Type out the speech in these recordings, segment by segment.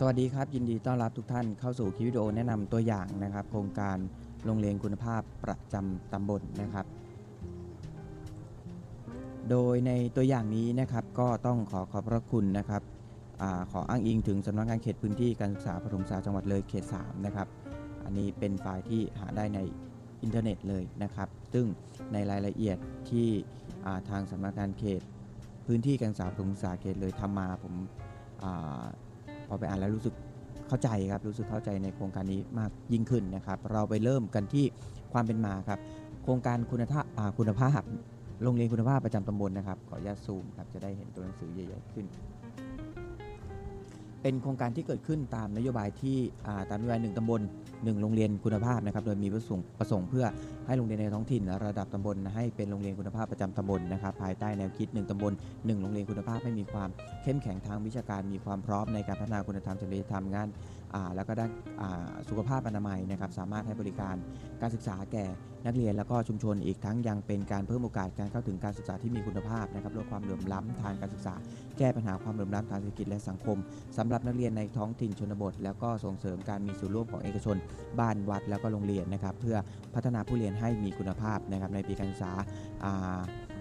สวัสดีครับ ยินดีต้อนรับทุกท่านเข้าสู่คลิปวิดีโอแนะนำตัวอย่างนะครับ โครงการโรงเรียนคุณภาพประจำตำบลนะครับ โดยในตัวอย่างนี้นะครับก็ต้องขอขอบพระคุณนะครับอขออ้างอิงถึงสำนักงานเขตพื้นที่การศึกษาปฐมศึกษาจังหวัดเลยเขต 3 นะครับ อันนี้เป็นไฟล์ที่หาได้ในอินเทอร์เน็ตเลยนะครับ ซึ่งในรายละเอียดที่ทางสำนักงานเขตพื้นที่การศึกษาปฐมศึกษาเขตเลยทำมาผมา พอไปอ่านแล้วรู้สึกเข้าใจครับรู้สึกเข้าใจในโครงการนี้มากยิ่งขึ้นนะครับ เราไปเริ่มกันที่ความเป็นมาครับ โครงการคุณภาพคุณภาพโรงเรียนคุณภาพประจำตำบลนะครับ ขออนุญาตซูมครับจะได้เห็นตัวหนังสือใหญ่ๆขึ้น เป็นโครงการที่เกิดขึ้นตามนโยบายที่อ่าตามนโยบายหนึ่งตำบลหนึ่งโรงเรียนคุณภาพนะครับ โดยมีประสงค์ประสงค์เพื่อให้โรงเรียนในท้องถิ่นระดับตำบลให้เป็นโรงเรียนคุณภาพประจำตำบลนะครับ ภายใต้แนวคิดหนึ่งตำบลหนึ่งโรงเรียนคุณภาพให้มีความเข้มแข็งทางวิชาการมีความพร้อมในการพัฒนาคุณธรรมจริยธรรมงาน แล้วก็ด้านสุขภาพอนามัยนะครับสามารถให้บริการการศึกษาแก่นักเรียนแล้วก็ชุมชนอีกทั้งยังเป็นการเพิ่มโอกาสการเข้าถึงการศึกษาที่มีคุณภาพนะครับลดความเหลื่อมล้ำทางการศึกษา แก้ปัญหาความเหลื่อมล้ำทางเศรษฐกิจและสังคมสำหรับนักเรียนในท้องถิ่นชนบท แล้วก็ส่งเสริมการมีส่วนร่วมของเอกชน บ้านวัดแล้วก็โรงเรียนนะครับเพื่อพัฒนาผู้เรียนให้มีคุณภาพนะครับในปีการศึกษา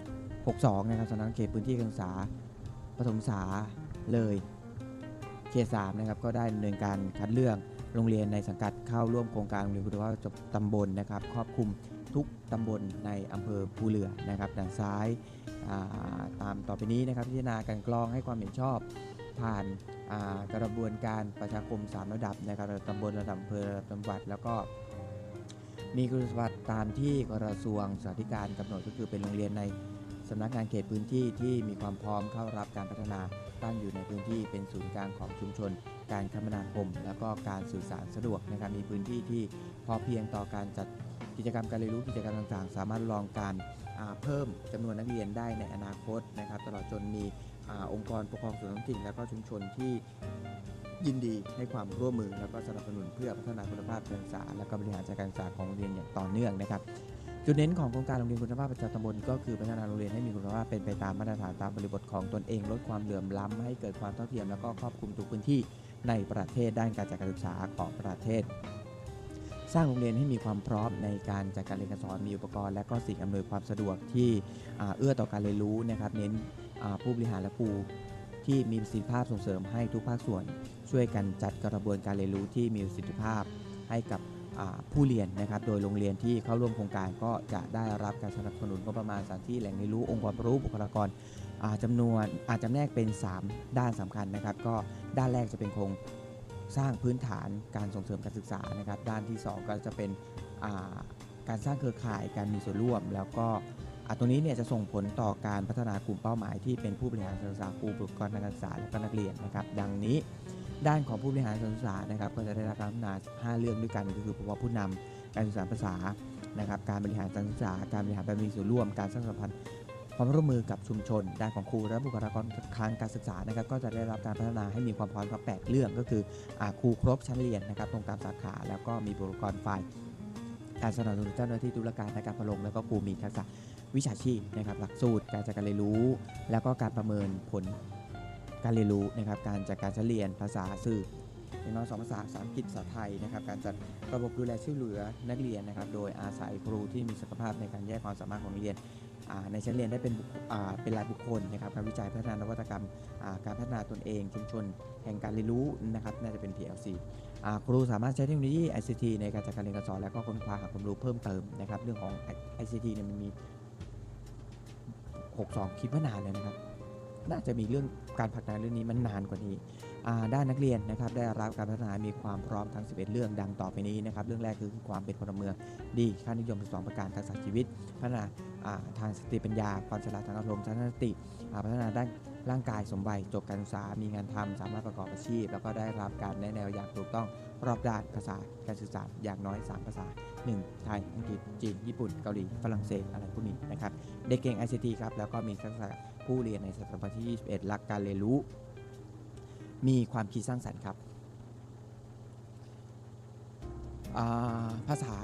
62 นะครับสำนักเขตพื้นที่การศึกษาปฐมศึกษาเลย เขต3นะครับก็ได้ดำเนินการคัดเลือกโรงเรียนในสังกัดเข้าร่วมโครงการโรงเรียนคุณภาพตำบลนะครับครอบคลุมทุกตำบลในอำเภอภูเรือนะครับด้านซ้ายาตามต่อไปนี้นะครับพิจารณาการกรองให้ความเห็นชอบผ่านากระบวนการประชาคม 3 ระดับนะครับระดับตำบลระดับอำเภอระดับจังหวัด แล้วก็มีคุณสมบัติตามที่กระทรวงสาธารณการกำหนดก็คือเป็นโรงเรียนในสำนักงานเขตพื้นที่ที่มีความพร้อมเข้ารับการพัฒนา ตั้งอยู่ในพื้นที่เป็นศูนย์กลางของชุมชน การคมนาคม แล้วก็การสื่อสารสะดวกนะครับมีพื้นที่ที่พอเพียงต่อการจัดกิจกรรมการเรียนรู้กิจกรรมต่างๆ สามารถรองการเพิ่มจำนวนนักเรียนได้ในอนาคตนะครับ ตลอดจนมีอองค์กรปกครองส่วนท้องถิ่นและก็ชุมชนที่ยินดีให้ความร่วมมือ แล้วก็สนับสนุนเพื่อพัฒนาคุณภาพการศึกษาและก็บริหารจัดการศึกษาของโรงเรียนอย่างต่อเนื่องนะครับ จุดเน้นของโครงการโรงเรียนคุณภาพประจำตำบลก็คือพัฒนาโรงเรียนให้มีคุณภาพเป็นไปตามมาตรฐานตามบริบทของตนเองลดความเหลื่อมล้ำให้เกิดความเท่าเทียมแล้วก็ครอบคลุมทุกพื้นที่ในประเทศด้านการจัดการศึกษาของประเทศ สร้างโรงเรียนให้มีความพร้อมในการจัดการเรียนการสอนมีอุปกรณ์ และก็สิ่งอำนวยความสะดวกที่เอื้อต่อการเรียนรู้นะครับเน้นผู้บริหารและครูที่มีประสิทธิภาพส่งเสริมให้ทุกภาคส่วน ช่วยกันจัดกระบวนการเรียนรู้ที่มีประสิทธิภาพให้กับ ผู้เรียนนะครับ โดยโรงเรียนที่เข้าร่วมโครงการก็จะได้รับการสนับสนุนงบประมาณสถานที่แหล่งเรียนรู้องค์ความรู้บุคลากรจำจำนวนอาจจำแนกเป็น 3 ด้านสำคัญนะครับ ก็ด้านแรกจะเป็นโครงสร้างพื้นฐานการส่งเสริมการศึกษานะครับ ด้านที่ 2 ก็จะเป็นการสร้างเครือข่ายการมีส่วนร่วม แล้วก็ อ่าตรงนี้เนี่ยจะส่งผลต่อการพัฒนากลุ่มเป้าหมายที่เป็นผู้บริหารการศึกษาครูบุคลากรทางการศึกษาและก็นักเรียนนะครับ ดังนี้ด้านของผู้บริหารการศึกษานะครับก็จะได้รับการพัฒนา 5 เรื่องด้วยกันก็คือภาวะผู้นำการสื่อสารภาษานะครับการบริหารการศึกษาการบริหารแบบมีส่วนร่วม การสร้างสัมพันธ์ความร่วมมือกับชุมชน ด้านของครูและบุคลากรทางการศึกษานะครับก็จะได้รับการพัฒนาให้มีความพร้อมกับ 8 เรื่อง ก็คืออครูครบชั้นเรียนนะครับตรงตามสาขา แล้วก็มีบุคลากรฝ่ายการสนับสนุนเจ้าหน้าที่ตุลาการในการประลงแล้วก็ครูมีทักษะ วิชาชีพนะครับหลักสูตรการจัดการเรียนรู้ แล้วก็การประเมินผลการเรียนรู้นะครับการจัดการชั้นเรียนภาษาสื่ออย่างน้อยสองภาษาภาษาอังกฤษภาษาไทยนะครับการจัดระบบดูแลช่วยเหลือนักเรียนนะครับโดยอาศัยครูที่มีศักยภาพในการแยกความสามารถของนักเรียนในชั้นเรียนได้เป็นเป็นรายบุคคลนะครับการวิจัยพัฒนานวัตกรรมการพัฒนาตนเอง ชุมชน แห่งการเรียนรู้นะครับน่าจะเป็น PLC ครูสามารถใช้เทคโนโลยี ICT ในการจัดการเรียนการสอนและก็ค้นคว้าหาความรู้เพิ่มเติมนะครับเรื่องของ ICT เนี่ยมันมี 62 คิดว่านานเลยนะครับ น่าจะมีเรื่องการผลักดันเรื่องนี้มันนานกว่านี้ด้านนักเรียนนะครับได้รับการพัฒนามีความพร้อมทั้ง 11 เรื่องดังต่อไปนี้นะครับ เรื่องแรกคือความเป็นพลเมืองดีค่านิยม 12 ประการทักษะชีวิต พัฒนาาทางสติปัญญา ความฉลาดทางอารมณ์ทัศนคติพัฒนาด้านร่างกายสมวัยจบการศึกษา มีงานทำสามารถประกอบอาชีพ แล้วก็ได้รับการแนะแนวอย่างถูกต้องรอบด้านภาษาการสื่อสารอย่างน้อย 3 ภาษา 1 ไทย อังกฤษ จีน ญี่ปุ่น เกาหลี ฝรั่งเศส อะไรพวกนี้นะครับ เด็กเก่ง ICT ครับ แล้วก็มีทักษะผู้เรียนในสถาบันที่ 21หลักการเรียนรู้ มีความคิดสร้างสรรค์ครับาภาษา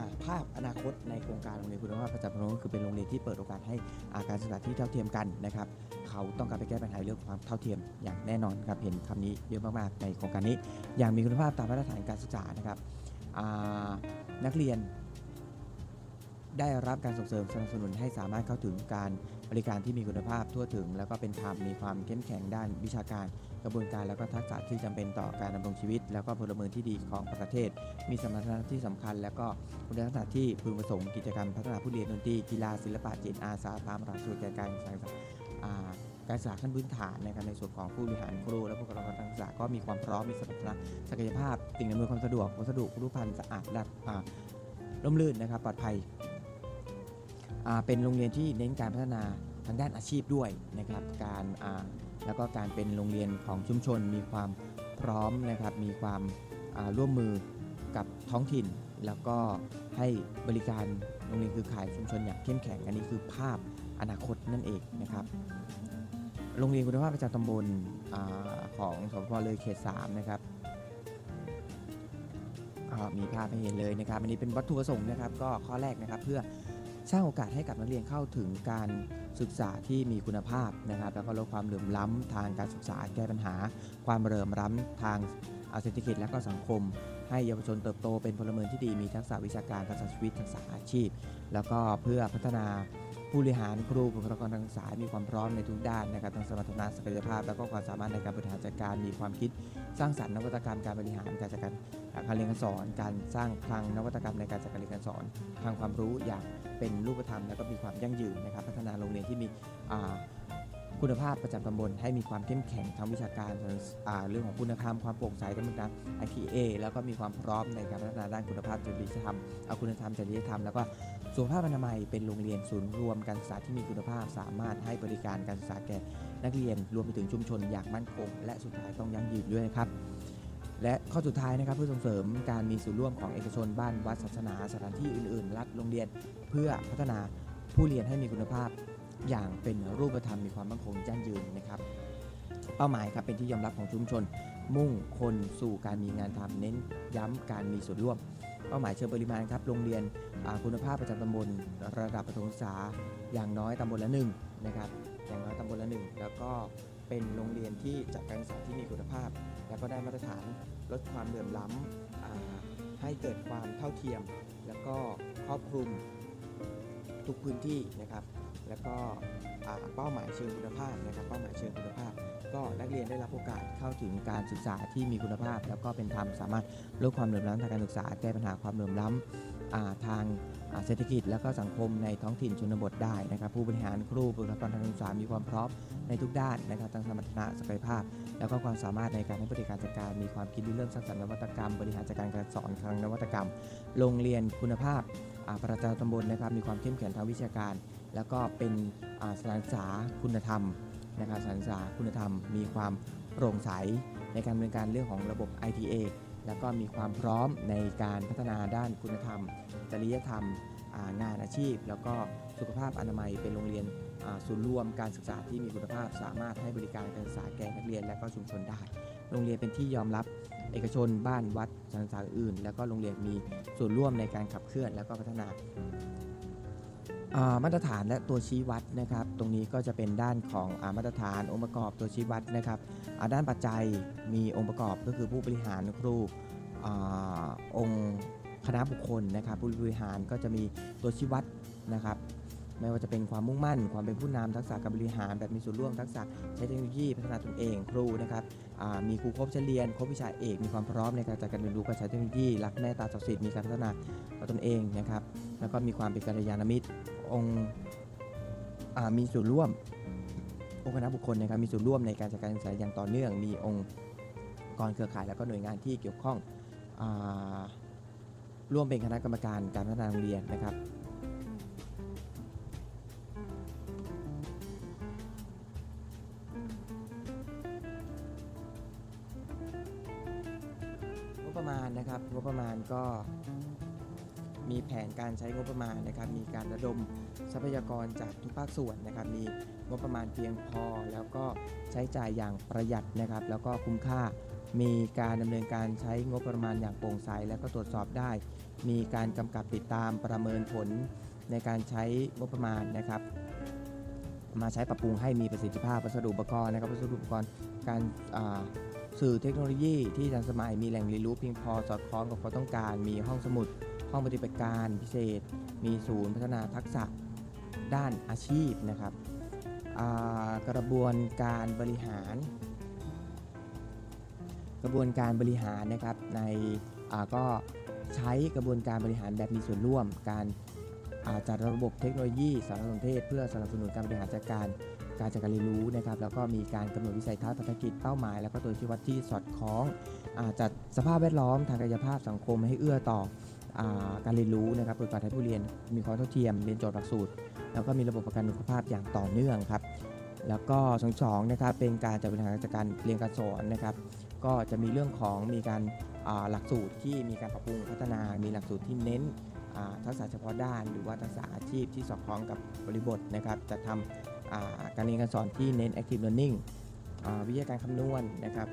าภาพอนาคตในโครงการโรงเรียนคุณภาพประจำตำบลก็คือเป็นโรงเรียนที่เปิดโอกาสให้อาการศึกษาที่เท่าเทียมกันนะครับ เขาต้องการไปแก้ปัญหาเรื่องความเท่าเทียมอย่างแน่นอนครับเห็นคำนี้เยอะมากๆในโครงการนี้ อย่างมีคุณภาพตามมาตรฐานการศึกษานะครับ นักเรียน ได้รับการส่งเสริมสนับสนุนให้สามารถเข้าถึงการบริการที่มีคุณภาพทั่วถึง แล้วก็เป็นธรรมมีความเข้มแข็งด้านวิชาการ กระบวนการแล้วก็ทักษะที่จำเป็นต่อการดำรงชีวิต แล้วก็พลเมืองที่ดีของประเทศ มีสมรรถนะที่สำคัญ แล้วก็คุณลักษณะที่พึงประสงค์กิจกรรมพัฒนาผู้เรียนดนตรีกีฬาศิลปะจิตอาสาตามหลักสูตรแก่การศึกษาการศึกษาขั้นพื้นฐานนะครับในส่วนของผู้บริหารครูและผู้ประกอบการทาง ศึกษาก็มีความพร้อมมีสมรรถนะศักยภาพสิ่งอำนวยความสะดวกวัสดุครุภัณฑ์สะอาดและร่มรื่นนะครับปลอดภัยเป็นโรงเรียนที่เน้นการพัฒนาทางด้านอาชีพด้วยนะครับการแล้วก็การเป็นโรงเรียนของชุมชน มีความพร้อมนะครับมีความร่วมมือกับท้องถิ่น แล้วก็ให้บริการโรงเรียนคือขายชุมชนอย่างเข้มแข็ง อันนี้คือภาพอนาคตนั่นเองนะครับโรงเรียนคุณภาพประจำตำบล อของสพเลยเขต3นะครับมีภาพให้เห็นเลยนะครับอันนี้เป็นวัตถุประสงค์นะครับ ก็ข้อแรกนะครับเพื่อสร้างโอกาสให้กับนักเรียนเข้าถึงการศึกษาที่มีคุณภาพนะครับ แล้วก็ลดความเหลื่อมล้ำทางการศึกษาแก้ปัญหา ความเหลื่อมล้ำทางเศรษฐกิจและก็สังคม ให้เยาวชนเติบโตเป็นพลเมืองที่ดีมีทักษะวิชาการทักษะชีวิตทักษะอาชีพ แล้วก็เพื่อพัฒนา ผู้บริหารครูบุคลากรทางการศึกษามีความพร้อมในทุกด้านนะครับทั้งสมรรถนะศักยภาพ แล้วก็ความสามารถในการบริหารจัดการมีความคิดสร้างสรรค์นวัตกรรมการบริหารการจัดการการเรียนการสอน การสร้างคลังนวัตกรรมในการจัดการเรียนการสอนทางความรู้อย่างเป็นรูปธรรม และก็มีความยั่งยืนนะครับพัฒนาโรงเรียนที่มีอ่า คุณภาพประจำตำบลให้มีความเข้มแข็งทางวิชาการเรื่องของคุณธรรมความโปร่งใสดำเนินการ IPA แล้วก็มีความพร้อมในการพัฒนาด้านคุณภาพจริยธรรมเอาคุณธรรมจริยธรรมแล้วก็สุขภาพอนามัยเป็นโรงเรียนศูนย์รวมการศึกษาที่มีคุณภาพ สามารถให้บริการการศึกษาแก่นักเรียนรวมไปถึงชุมชนอย่างมั่นคง และสุดท้ายต้องยั่งยืนด้วยนะครับและข้อสุดท้ายนะครับเพื่อส่งเสริมการมีส่วนร่วมของเอกชนบ้านวัดศาสนาสถานที่อื่น ๆ รัฐโรงเรียน เพื่อพัฒนาผู้เรียนให้มีคุณภาพ อย่างเป็นรูปธรรมมีความมั่นคงยั่งยืนนะครับ เป้าหมายครับเป็นที่ยอมรับของชุมชน มุ่งคนสู่การมีงานทำเน้นย้ำการมีส่วนร่วม เป้าหมายเชิงปริมาณครับโรงเรียนคุณภาพประจำตำบลระดับประถมศึกษาอย่างน้อยตำบลละหนึ่งนะครับอย่างน้อยตำบลละหนึ่งแล้วก็เป็นโรงเรียนที่จัดการศึกษาที่มีคุณภาพ แล้วก็ได้มาตรฐานลดความเหลื่อมล้ำอ่าให้เกิดความเท่าเทียม แล้วก็ครอบคลุมทุกพื้นที่นะครับ แล้วก็เป้าหมายเชิงคุณภาพนะครับเป้าหมายเชิงคุณภาพ ก็นักเรียนได้รับโอกาสเข้าถึงการศึกษาที่มีคุณภาพ แล้วก็เป็นธรรมสามารถลดความเหลื่อมล้ำทางการศึกษาแก้ปัญหาความเหลื่อมล้ำทางเศรษฐกิจแล้วก็สังคมในท้องถิ่นชนบทได้นะครับ ผู้บริหารครูบุคลากรทางการศึกษามีความพร้อมในทุกด้านนะครับทั้งสมรรถนะศักยภาพ แล้วก็ความสามารถในการให้บริการจัดการมีความคิดเริ่มสร้างสรรค์นวัตกรรม บริหารจัดการการสอนทางนวัตกรรม โรงเรียนคุณภาพประจำตำบลนะครับมีความเข้มแข็งทางวิชาการ แล้วก็เป็นสถานศึกษาคุณธรรมนะครับสถานศึกษาคุณธรรม มีความโปร่งใสในการดำเนินการเรื่องของระบบ ITA แล้วก็มีความพร้อมในการพัฒนาด้านคุณธรรม จริยธรรม งานอาชีพ แล้วก็สุขภาพอนามัยเป็นโรงเรียนอ่าศูนย์รวมการศึกษาที่มีคุณภาพ สามารถให้บริการการศึกษาแก่นักเรียนและก็ชุมชนได้ โรงเรียนเป็นที่ยอมรับเอกชน บ้านวัดสถานศึกษาอื่น แล้วก็โรงเรียนมีส่วนร่วมในการขับเคลื่อน แล้วก็พัฒนา มาตรฐานและตัวชี้วัดนะครับ ตรงนี้ก็จะเป็นด้านของอมาตรฐานองค์ประกอบตัวชี้วัดนะครับด้านปัจจัยมีองค์ประกอบก็คือผู้บริหารครูอองค์คณะบุคคลนะครับ ผู้บริหารก็จะมีตัวชี้วัดนะครับ ไม่ว่าจะเป็นความมุ่งมั่น ความเป็นผู้นำทักษะการบริหารแบบมีส่วนร่วมทักษะใช้เทคโนโลยีพัฒนาตนเองครูนะครับมีครูครบชั้นเรียนครบวิชาเอก มีความพร้อมในการจัดการเรียนรู้การใช้เทคโนโลยีรักแม่ตาศักดิ์สิทธิ์มีการพัฒนาตนเองนะครับ แล้วก็มีความเป็นกัลยาณมิตร องค์อามีส่วนร่วม องค์คณะบุคคลนะครับมีส่วนร่วมในการจัดการศึกษาอย่างต่อเนื่อง มีองค์กรเครือข่ายแล้วก็หน่วยงานที่เกี่ยวข้องอร่วมเป็นคณะกรรมการการพัฒนาโรงเรียนนะครับงบประมาณนะครับงบประมาณก็ มีแผนการใช้งบประมาณนะครับ มีการระดมทรัพยากรจากทุกภาคส่วนนะครับ มีงบประมาณเพียงพอ แล้วก็ใช้จ่ายอย่างประหยัดนะครับ แล้วก็คุ้มค่า มีการดำเนินการใช้งบประมาณอย่างโปร่งใส และก็ตรวจสอบได้ มีการกำกับติดตามประเมินผลในการใช้งบประมาณนะครับ มาใช้ปรับปรุงให้มีประสิทธิภาพวัสดุอุปกรณ์นะครับวัสดุอุปกรณ์การสื่อเทคโนโลยีที่ทันสมัยมีแหล่งเรียนรู้เพียงพอสอดคล้องกับความต้องการ มีห้องสมุด ห้องปฏิบัติการพิเศษ มีศูนย์พัฒนาทักษะด้านอาชีพนะครับกระบวนการบริหาร กระบวนการบริหารนะครับในก็ใช้กระบวนการบริหารแบบมีส่วนร่วม การาจัดระบบเทคโนโลยีสารสนเทศ เพื่อสนับสนุนการบริหารจัดการการจัดการเรียนรู้นะครับแล้วก็มีการกำหนดวิสัยทัศน์ภารกิจเป้าหมาย แล้วก็ตัวชี้วัดที่สอดคล้องอจัดสภาพแวดล้อมทางกายภาพสังคมให้เอื้อต่อ การเรียนรู้นะครับโดยการให้ผู้เรียนมีความเท่าเทียมเรียนโจทย์หลักสูตร แล้วก็มีระบบประกันสุขภาพอย่างต่อเนื่องครับแล้วก็สองสองนะครับเป็นการจัดบริหารจัดการเรียนการสอนนะครับ ก็จะมีเรื่องของมีการหลักสูตรที่มีการปรับปรุงพัฒนา มีหลักสูตรที่เน้นทักษะเฉพาะด้าน หรือว่าทักษะอาชีพที่สอดคล้องกับบริบทนะครับจะทำการเรียนการสอนที่เน้น active learning วิทยาการคำนวณนะครับ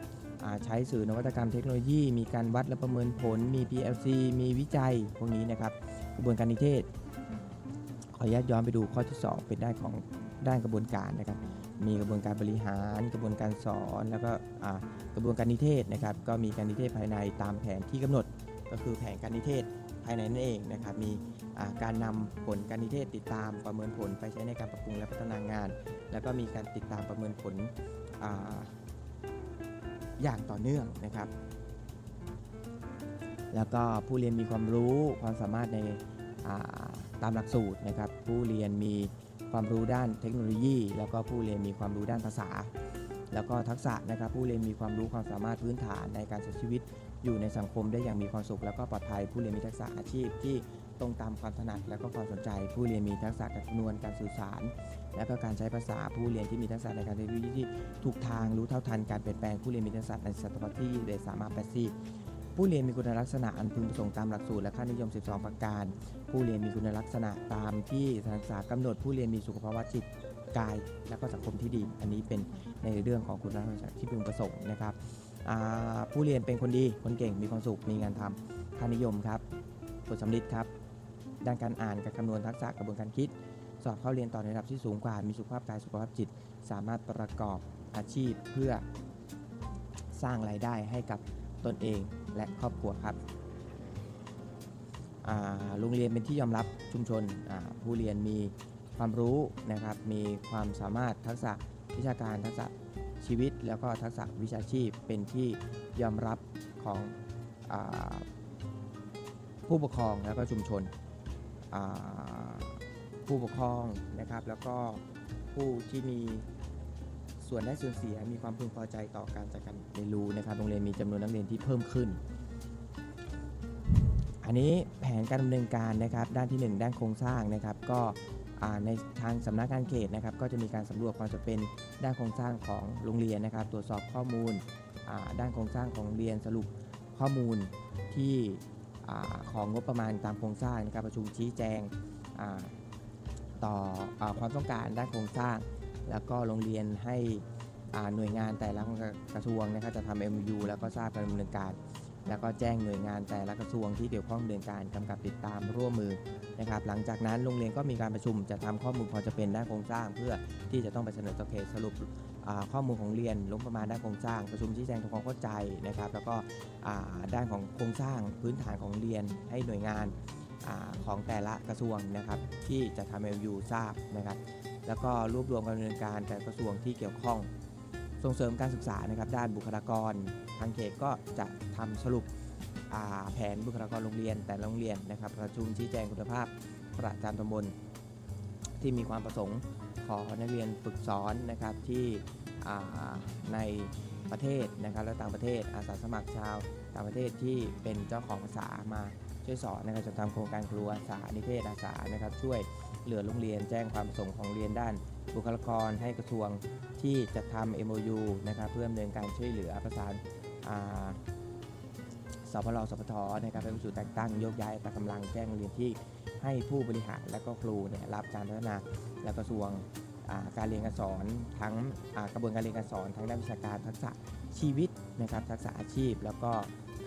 ใช้สื่อนวัตกรรมเทคโนโลยี มีการวัดและประเมินผล มี PLC มีวิจัย พวกนี้นะครับ กระบวนการนิเทศ ขออนุญาตย้อนไปดูข้อที่ 2 เป็นด้านของด้านกระบวนการนะครับ มีกระบวนการบริหาร กระบวนการสอน แล้วก็กระบวนการนิเทศนะครับ ก็มีการนิเทศภายในตามแผนที่กำหนด ก็คือแผนการนิเทศภายในนั่นเองนะครับ มีการนำผลการนิเทศติดตามประเมินผลไปใช้ในการปรับปรุงและพัฒนางาน แล้วก็มีการติดตามประเมินผล อย่างต่อเนื่องนะครับ แล้วก็ผู้เรียนมีความรู้ความสามารถในตามหลักสูตรนะครับ ผู้เรียนมีความรู้ด้านเทคโนโลยี แล้วก็ผู้เรียนมีความรู้ด้านภาษา แล้วก็ทักษะนะครับผู้เรียนมีความรู้ความสามารถพื้นฐานในการใช้ชีวิต อยู่ในสังคมได้อย่างมีความสุข แล้วก็ปลอดภัยผู้เรียนมีทักษะอาชีพที่ตรงตามความถนัดและก็ความสนใจ ผู้เรียนมีทักษะการคำนวณการสื่อสาร และก็การใช้ภาษาผู้เรียนที่มีทักษะในการใช้ชีวิตที่ถูกทางรู้เท่าทันการเปลี่ยนแปลงผู้เรียนมีทักษะในศตวรรษที่21สามารถแปดสิบผู้เรียนมีคุณลักษณะอันพึงประสงค์ตามหลักสูตรและค่านิยม 12 ประการ ผู้เรียนมีคุณลักษณะตามที่สถานศึกษากำหนดผู้เรียนมีสุขภาวะจิต กาย และก็สังคมที่ดี อันนี้เป็นในเรื่องของคุณลักษณะที่พึงประสงค์นะครับผู้เรียนเป็นคนดีคนเก่งมีความสุขมีงานทำค่านิยมครับผลสำลิดครับ ด้านการอ่านการคำนวณทักษะกระบวนการคิด สอบเข้าเรียนต่อในระดับที่สูงกว่า มีสุขภาพกายสุขภาพจิต สามารถประกอบอาชีพเพื่อสร้างรายได้ให้กับตนเองและครอบครัวครับโรงเรียนเป็นที่ยอมรับชุมชนผู้เรียนมี ความรู้นะครับ มีความสามารถทักษะวิชาการทักษะชีวิต แล้วก็ทักษะวิชาชีพเป็นที่ยอมรับของอผู้ปกครองแล้วก็ชุมชนผู้ปกครองนะครับ แล้วก็ผู้ที่มีส่วนได้ส่วนเสียมีความพึงพอใจต่อการจัดการเรียนรู้นะครับโรงเรียนมีจำนวนนักเรียนที่เพิ่มขึ้น อันนี้แผนการดำเนินการนะครับ ด้านที่ 1 ด้านโครงสร้างนะครับ ก็ ในทางสำนักงานเขตนะครับก็จะมีการสำรวจความจะเป็นด้านโครงสร้างของโรงเรียนนะครับ ตรวจสอบข้อมูลด้านโครงสร้างของโรงเรียนสรุปข้อมูลที่ของงบประมาณตามโครงสร้างนะครับประชุมชี้แจงต่ออความต้องการด้านโครงสร้าง แล้วก็โรงเรียนให้หน่วยงานแต่ละกระทรวงนะครับจะทำ MU แล้วก็ทราบการดำเนินการ แล้วก็แจ้งหน่วยงานแต่ละกระทรวงที่เกี่ยวข้องดำเนินการกำกับติดตามร่วมมือนะครับหลังจากนั้นโรงเรียนก็มีการประชุมจะทำข้อมูลพอจะเป็นด้านโครงสร้าง เพื่อที่จะต้องไปเสนอต่อเขตสรุปอ่าข้อมูลของเรียนลงประมาณด้านโครงสร้าง ประชุมชี้แจงทำความเข้าใจนะครับแล้วก็อ่าด้านของโครงสร้างพื้นฐานของเรียนให้หน่วยงานอาของแต่ละกระทรวงนะครับที่จะทำ MU ทราบนะครับแล้วก็รวบรวมการดำเนินการแต่ละกระทรวงที่เกี่ยวข้อง ส่งเสริมการศึกษานะครับด้านบุคลากร ทางเขตก็จะทำสรุปแผนบุคลากรโรงเรียนแต่โรงเรียนนะครับประชุมชี้แจงคุณภาพประจำตำบลที่มีความประสงค์ขอนักเรียนฝึกสอนนะครับที่ในประเทศนะครับและต่างประเทศอาสาสมัครชาวต่างประเทศที่เป็นเจ้าของภาษามา ช่วยสอนนะครับจะทำโครงการครูอาสานิเทศอาสานะครับ ช่วยเหลือโรงเรียนแจ้งความประสงค์ของเรียนด้าน บุคลากรให้กระทรวงที่จะทำ MOU นะครับเพื่อดำเนินการช่วยเหลือประสานอ่าสพลสพทนะครับให้ผู้สูแต่งตั้งโยกย้ายแต่กำลังแจ้งเรียนที่ให้ผู้บริหารและก็ครูเนี่ยรับการพัฒนาและกระทรวงาการเรียนการสอนทั้งกระบวนการเรียนการสอนทั้งด้านวิชาการทักษะชีวิตนะครับทักษะอาชีพ แล้วก็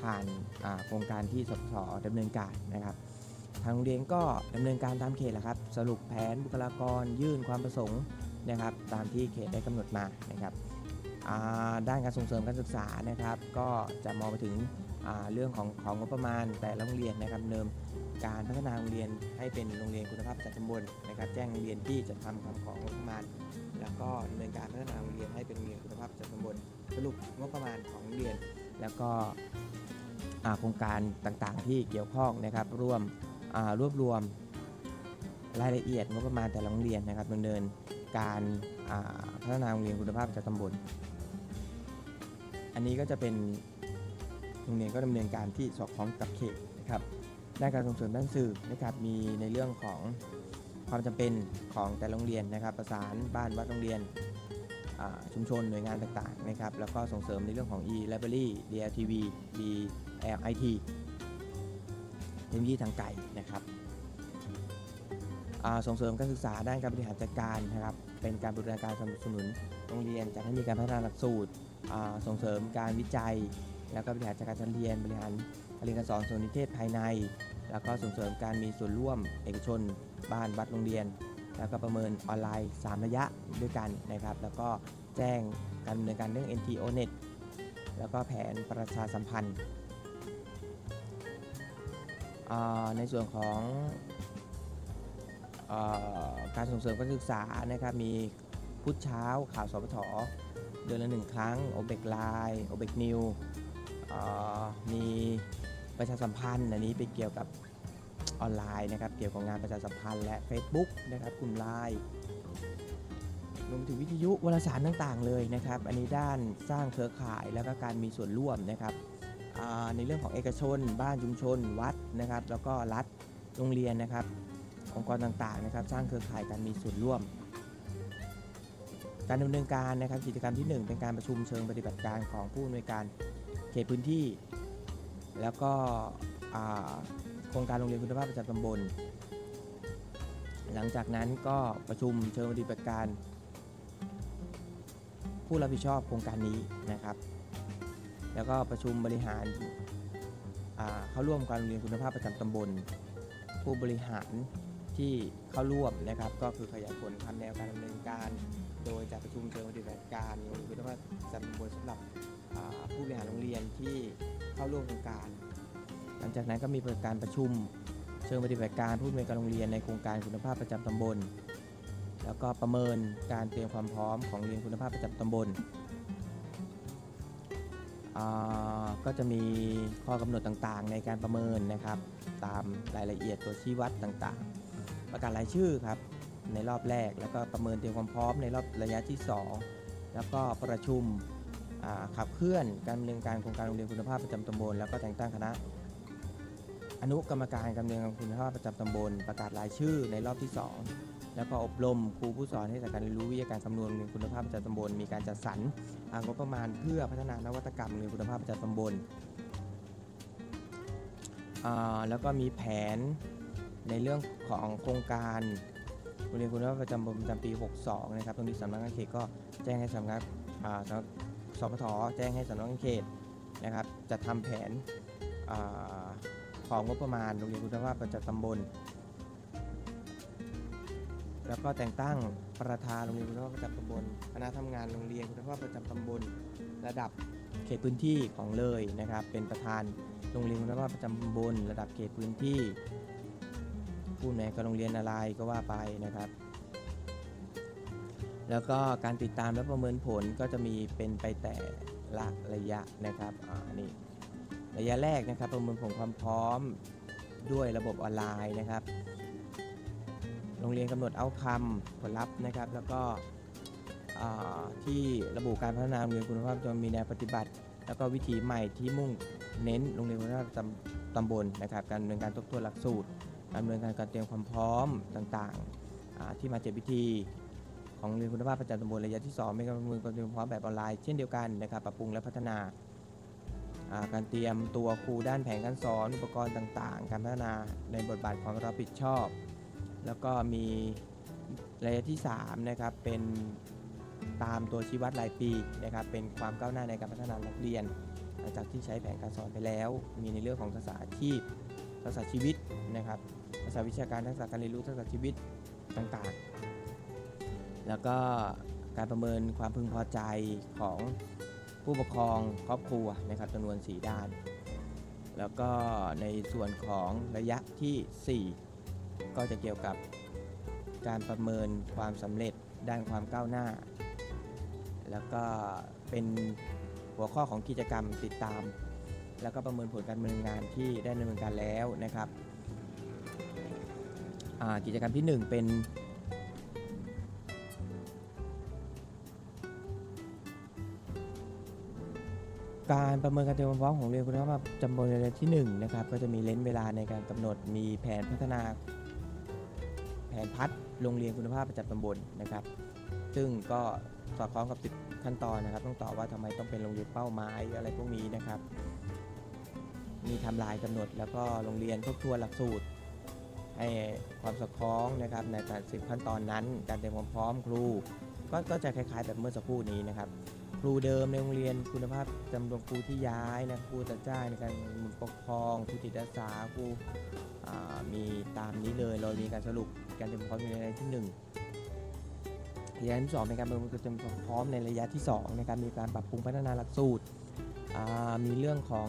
ผ่านโครงการที่สพดำเนินการนะครับ ทางโรงเรียนก็ดำเนินการตามเขตแหละครับ สรุปแผนบุคลากรยื่นความประสงค์นะครับ ตามที่เขตได้กำหนดมานะครับด้านการส่งเสริมการศึกษานะครับ ก็จะมองไปถึงเรื่องของของงบประมาณแต่ละโรงเรียนนะครับเนินการพัฒนาโรงเรียนให้เป็นโรงเรียนคุณภาพประจำตำบลนะครับ แจ้งโรงเรียนที่จะทำคำของงบประมาณ แล้วก็ดำเนินการพัฒนาโรงเรียนให้เป็นโรงเรียนคุณภาพประจำตำบลสรุปงบประมาณของโรงเรียน แล้วก็ โครงการต่างๆ ที่เกี่ยวข้องนะครับร่วมรวบรวมรายละเอียดงบประมาณแต่ละโรงเรียนนะครับดำเนินการพัฒนาโรงเรียนคุณภาพประจำตำบล อันนี้ก็จะเป็นโรงเรียนก็ดำเนินการที่สอดคล้องกับเขตนะครับด้านการส่งเสริมด้านสื่อนะครับมีในเรื่องของความจำเป็นของแต่ละโรงเรียนนะครับ ประสานบ้านวัดโรงเรียน ชุมชนหน่วยงานต่างๆนะครับแล้วก็ส่งเสริมในเรื่องของ e-library DLTV BLIT เทคโนโลยีทางไกลนะครับส่งเสริมการศึกษาด้านการบริหารจัดการนะครับ เป็นการบูรณาการสนับสนุนโรงเรียนจัดให้มีการพัฒนาหลักสูตรส่งเสริมการวิจัย แล้วก็บริหารจัดการชั้นเรียน บริหารการเรียนการสอนส่วนนิเทศภายใน แล้วก็ส่งเสริมการมีส่วนร่วมเอกชน บ้านวัดโรงเรียน แล้วก็ประเมินออนไลน์ 3 ระยะด้วยกันนะครับ แล้วก็แจ้งการดำเนินการเรื่อง NTO Net แล้วก็แผนประชาสัมพันธ์ในส่วนของอการส่งเสริมการศึกษานะครับมีพุธเช้าข่าวสปทเดือนละหนึ่งครั้ง o b e c Line o b e c New อ่ามีประชาสัมพันธ์อันนี้ไปเกี่ยวกับ ออนไลน์นะครับเกี่ยวกับงานประชาสัมพันธ์และ Facebook นะครับกลุ่มไลน์รวมถึงวิทยุวารสารต่างๆเลยนะครับ อันนี้ด้านสร้างเครือข่ายแล้วก็การมีส่วนร่วมนะครับในเรื่องของเอกชน บ้านชุมชน วัดนะครับ แล้วก็รัฐโรงเรียนนะครับ องค์กรต่างๆนะครับ สร้างเครือข่ายการมีส่วนร่วม การดำเนินการนะครับกิจกรรมที่ 1 เป็นการประชุมเชิงปฏิบัติการของผู้อำนวยการเขตพื้นที่ แล้วก็ โครงการโรงเรียนคุณภาพประจำตำบล หลังจากนั้นก็ประชุมเชิงปฏิบัติการ ผู้รับผิดชอบโครงการนี้นะครับ แล้วก็ประชุมบริหารเข้าร่วมการโรงเรียนคุณภาพประจำตำบล ผู้บริหารที่เข้าร่วมนะครับ ก็คือขยายผลทำแนวการดำเนินการ โดยจัดประชุมเชิงปฏิบัติการโรงเรียนคุณภาพประจำตำบลสำหรับผู้บริหารโรงเรียนที่เข้าร่วมโครงการ หลังจากนั้นก็มีการประชุม เชิงปฏิบัติการผู้อำนวยการโรงเรียนในโครงการคุณภาพประจำตำบล แล้วก็ประเมินการเตรียมความพร้อมของโรงเรียนคุณภาพประจำตำบล ก็จะมีข้อกำหนดต่างๆ ในการประเมินนะครับ ตามรายละเอียดตัวชี้วัดต่างๆ ประกาศรายชื่อครับในรอบแรก แล้วก็ประเมินเตรียมความพร้อมในรอบระยะที่ 2 แล้วก็ประชุมขับเคลื่อนการดำเนินการโครงการโรงเรียนคุณภาพประจำตำบลแล้วก็แต่งตั้งคณะ อนุกรรมการกำเนินคุณภาพประจำตำบล ประกาศรายชื่อในรอบที่ 2 แล้วก็อบรมครูผู้สอนให้จากการเรียนรู้วิทยาการคำนวณโรงเรียนคุณภาพประจำตำบล มีการจัดสรรงบประมาณเพื่อพัฒนานวัตกรรมโรงเรียนคุณภาพประจำตำบล แล้วก็มีแผนในเรื่องของโครงการโรงเรียนคุณภาพประจำตำบลประจำปี 62 นะครับ ตรงนี้สำนักงานเขตก็แจ้งให้สำนักสำนักสพทแจ้งให้สำนักงานเขตนะครับจัดทำแผนอ่า ของงบประมาณโรงเรียนคุณภาพประจำตำบล แล้วก็แต่งตั้งประธานโรงเรียนคุณภาพประจำตำบลคณะทำงานโรงเรียนคุณภาพประจำตำบล ระดับเขตพื้นที่ของเลยนะครับ เป็นประธานโรงเรียนคุณภาพประจำตำบล ระดับเขตพื้นที่ผู้อำนวยการโรงเรียนอะไรก็ว่าไปนะครับ แล้วก็การติดตามและประเมินผลก็จะมีเป็นไปแต่ละระยะนะครับอ่านี่ ระยะแรกนะครับ ประเมินผลความพร้อมด้วยระบบออนไลน์นะครับ โรงเรียนกำหนดเอาคำผลลัพธ์นะครับ แล้วก็ที่ระบุการพัฒนาโรงเรียนคุณภาพจะมีแนวปฏิบัติ แล้วก็วิธีใหม่ที่มุ่งเน้นโรงเรียนคุณภาพประจำตำบลนะครับ การดำเนินการทบทวนหลักสูตรการดำเนินการการเตรียมความพร้อมต่างๆที่มาเจ็ดวิธีของโรงเรียนคุณภาพประจำตำบลระยะที่2เป็นการประเมินการเตรียมความพร้อมแบบออนไลน์เช่นเดียวกันนะครับปรับปรุงและพัฒนา การเตรียมตัวครูด้านแผนการสอนอุปกรณ์ต่างๆ การพัฒนาในบทบาทความรับผิดชอบ แล้วก็มีระยะที่3นะครับเป็นตามตัวชี้วัดรายปีนะครับเป็นความก้าวหน้าในการพัฒนานักเรียน หลังจากที่ใช้แผนการสอนไปแล้ว มีในเรื่องของทักษะอาชีพทักษะชีวิตนะครับทักษะวิชาการทักษะการเรียนรู้ทักษะชีวิตต่างๆ แล้วก็การประเมินความพึงพอใจของ ผู้ปกครองครอบครัวนะครับจำนวน 4 ด้าน แล้วก็ในส่วนของระยะทีสี่ 4 ก็จะเกี่ยวกับการประเมินความสำเร็จด้านความก้าวหน้า แล้วก็เป็นหัวข้อของกิจกรรมติดตาม แล้วก็ประเมินผลการดำเนินงานที่ได้ดำเนินการแล้วนะครับกิจกรรมที่ 1 เป็น การประเมินการเตรียมความพร้อมของโรงเรียนคุณภาพจำบนเรียนที่1นะครับก็จะมีเลนส์เวลาในการกำหนดมีแผนพัฒนา แผนพัฒน์โรงเรียนคุณภาพประจำตำบลนะครับ ซึ่งก็สอดคล้องกับ10ขั้นตอนนะครับ ต้องตอบว่าทำไมต้องเป็นโรงเรียนเป้าหมายอะไรพวกนี้นะครับ มีทำลายกำหนด แล้วก็โรงเรียนทบทวนหลักสูตร ให้ความสอดคล้องนะครับในการสิบขั้นตอนนั้น การเตรียมความพร้อมครู ก็ก็จะคล้ายๆแบบเมื่อสักครู่นี้นะครับ ครูเดิมในโรงเรียนคุณภาพจำนวนครูที่ย้ายนะครูจัดจ้างในการปกครองครูจิตอาสาครูมีตามนี้เลยเรามีการสรุปการเตรียมความพร้อมในระยะที่หนึ่งระยะที่สองเป็นการประเมินการเตรียมความพร้อมในระยะที่สองนะครับมีการปรับปรุงพัฒนาหลักสูตรมีเรื่องของ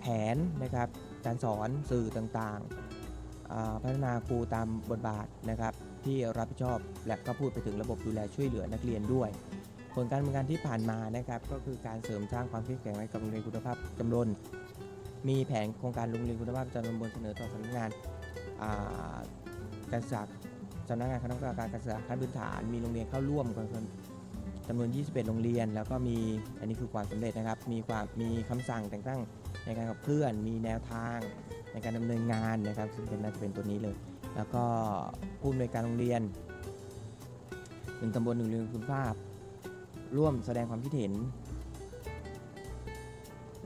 แผนนะครับการสอนสื่อต่างๆอ่าพัฒนาครูตามบทบาทนะครับที่รับผิดชอบและก็พูดไปถึงระบบดูแลช่วยเหลือนักเรียนด้วย ผลการดำเนินการที่ผ่านมานะครับก็คือการเสริมสร้างความเข้มแข็งให้กับโรงเรียนคุณภาพจำนวนมีแผนโครงการโรงเรียนคุณภาพจำตำบเสนอต่อสำนักงานการศึกษาสำนักงานคณะกรรมการการศึกษาขั้นพื้นฐาน มีโรงเรียนเข้าร่วมกันจำนวน 21 โรงเรียน แล้วก็มีอันนี้คือความสำเร็จนะครับ มีความมีคำสั่งแต่งตั้งในการขับเคลื่อน มีแนวทางในการดำเนินงานนะครับซึ่งเป็นน่าจะเป็นตัวนี้เลย แล้วก็ผู้อำนวยการโรงเรียนหนึ่งตำบลหนึ่งโรงเรียนคุณภาพ ร่วมแสดงความคิดเห็น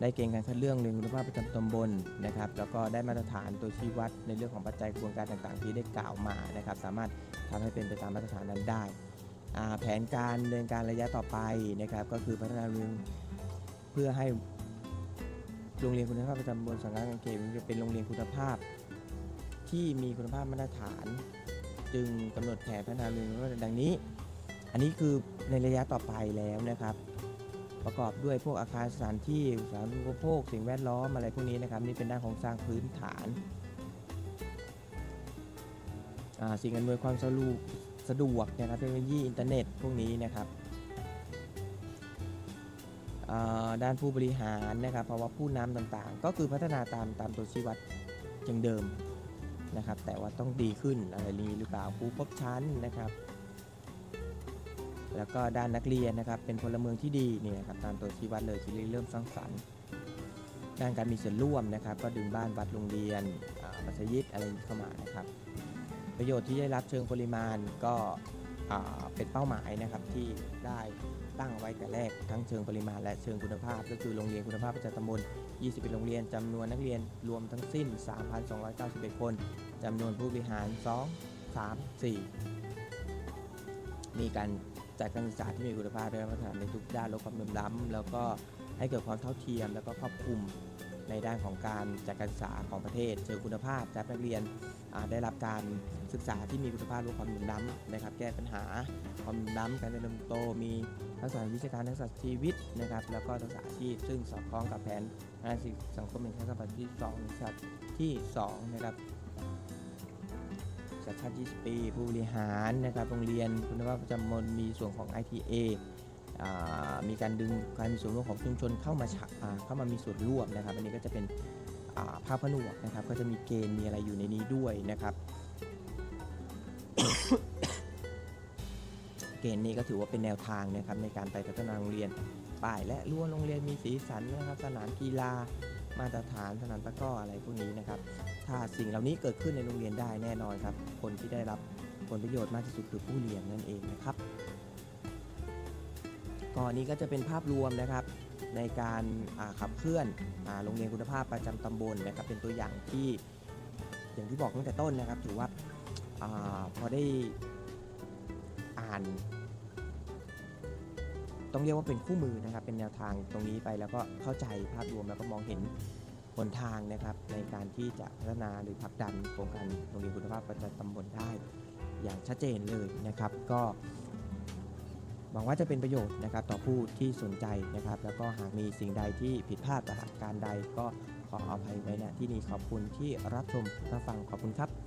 ได้เกณฑ์การคัดเลือกเรียนคุณภาพประจำตำบลนะครับ แล้วก็ได้มาตรฐานตัวชี้วัดในเรื่องของปัจจัยกระบวนการต่างๆ ที่ได้กล่าวมานะครับ สามารถทำให้เป็นไปตามมาตรฐานนั้นได้ แผนการเนินการระยะต่อไปนะครับ ก็คือพัฒนาโรงเรียนเพื่อให้โรงเรียนคุณภาพประจำตำบลสังกัดการเขตเป็นโรงเรียนคุณภาพ ที่มีคุณภาพมาตรฐาน จึงกำหนดแผนพัฒนาโรงเรียนคุณภาดังนี้ อันนี้คือในระยะต่อไปแล้วนะครับ ประกอบด้วยพวกอาคารสถานที่สาหกรรมอุปโภคสิ่งแวดล้อมอะไรพวกนี้นะครับ นี่เป็นด้านของสร้างพื้นฐาน สิ่งอำนวยความสะดวกสะดวกนะครับเทคโนโลยีอินเทอร์เน็ตพวกนี้นะครับด้านผู้บริหารนะครับภาวะผู้นำต่างๆ ก็คือพัฒนาตามตามตัวชี้วัดอย่างเดิมนะครับ แต่ว่าต้องดีขึ้นอะไรนี้หรือเปล่าครูครบชั้นนะครับ แล้วก็ด้านนักเรียนนะครับ เป็นพลเมืองที่ดีเนี่ยครับตามตัวชี้วัดเลยที่เริ่มสร้างสรรค์ด้านการมีส่วนร่วมนะครับ ก็ดึงบ้านวัดโรงเรียนอ่ามัสยิดอะไรเข้ามานะครับ ประโยชน์ที่ได้รับเชิงปริมาณก็เป็นเป้าหมายนะครับที่ได้ตั้งไว้แต่แรกทั้งเชิงปริมาณและเชิงคุณภาพ ก็คือโรงเรียนคุณภาพประจำตำบล 21 โรงเรียนจำนวนนักเรียนรวมทั้งสิ้น 3,291 คนจำนวนผู้บริหาร 2 3 4 มีการ จัดการศึกษาที่มีคุณภาพได้มาตรฐานในทุกด้านลดความเหลื่อมล้ำแล้วก็ให้เกิดความเท่าเทียม แล้วก็ครอบคลุมในด้านของการจัดการศึกษาของประเทศ เชิงคุณภาพจัดนักเรียนได้รับการศึกษาที่มีคุณภาพลดความเหลื่อมล้ำนะครับ แก้ปัญหาความเหลื่อมล้ำการเจริญเติบโตมีทักษะวิชาการทักษะชีวิตนะครับ แล้วก็ทักษะอาชีพ ซึ่งสอดคล้องกับแผนงานสังคมแห่งชาติฉบับที่2นะครับที่สองนะครับ สัญชาติ20 ปี ผู้บริหารนะครับโรงเรียนคุณภาพประจำมนมีส่วนของ ITA อ่ามีการดึงการมีส่วนร่วมของชุมชนเข้ามาฉะอ่าเข้ามามีส่วนร่วมนะครับ อันนี้ก็จะเป็นาภาพผนวกนะครับ ก็จะมีเกณฑ์มีอะไรอยู่ในนี้ด้วยนะครับ เกณฑ์นี้ก็ถือว่าเป็นแนวทางนะครับในการไปพัฒนาโรงเรียนป้ายและรั้วโรงเรียนมีสีสันนะครับ สนามกีฬามาตรฐานสนามตะก้ออะไรพวกนี้นะครับ ถ้าสิ่งเหล่านี้เกิดขึ้นในโรงเรียนได้แน่นอนครับ คนที่ได้รับผลประโยชน์มากที่สุดคือผู้เรียนนั่นเองนะครับก่อนนี้ก็จะเป็นภาพรวมนะครับในการขับเคลื่อนโรงเรียนคุณภาพประจำตำบลนะครับ เป็นตัวอย่างที่อย่างที่บอกตั้งแต่ต้นนะครับ ถือว่าอาพอได้อ่าน ต้องเรียกว่าเป็นคู่มือนะครับ เป็นแนวทางตรงนี้ไปแล้วก็เข้าใจภาพรวมแล้วก็มองเห็น หนทางนะครับในการที่จะพัฒนาหรือผลักดันโครงการโรงเรียนคุณภาพประจำตำบลได้ อย่างชัดเจนเลยนะครับ ก็หวังว่าจะเป็นประโยชน์นะครับต่อผู้ที่สนใจนะครับ แล้วก็หากมีสิ่งใดที่ผิดพลาดประการใดก็ขออภัยไว้ณที่นี้ขอบคุณที่รับชมรับฟังขอบคุณครับ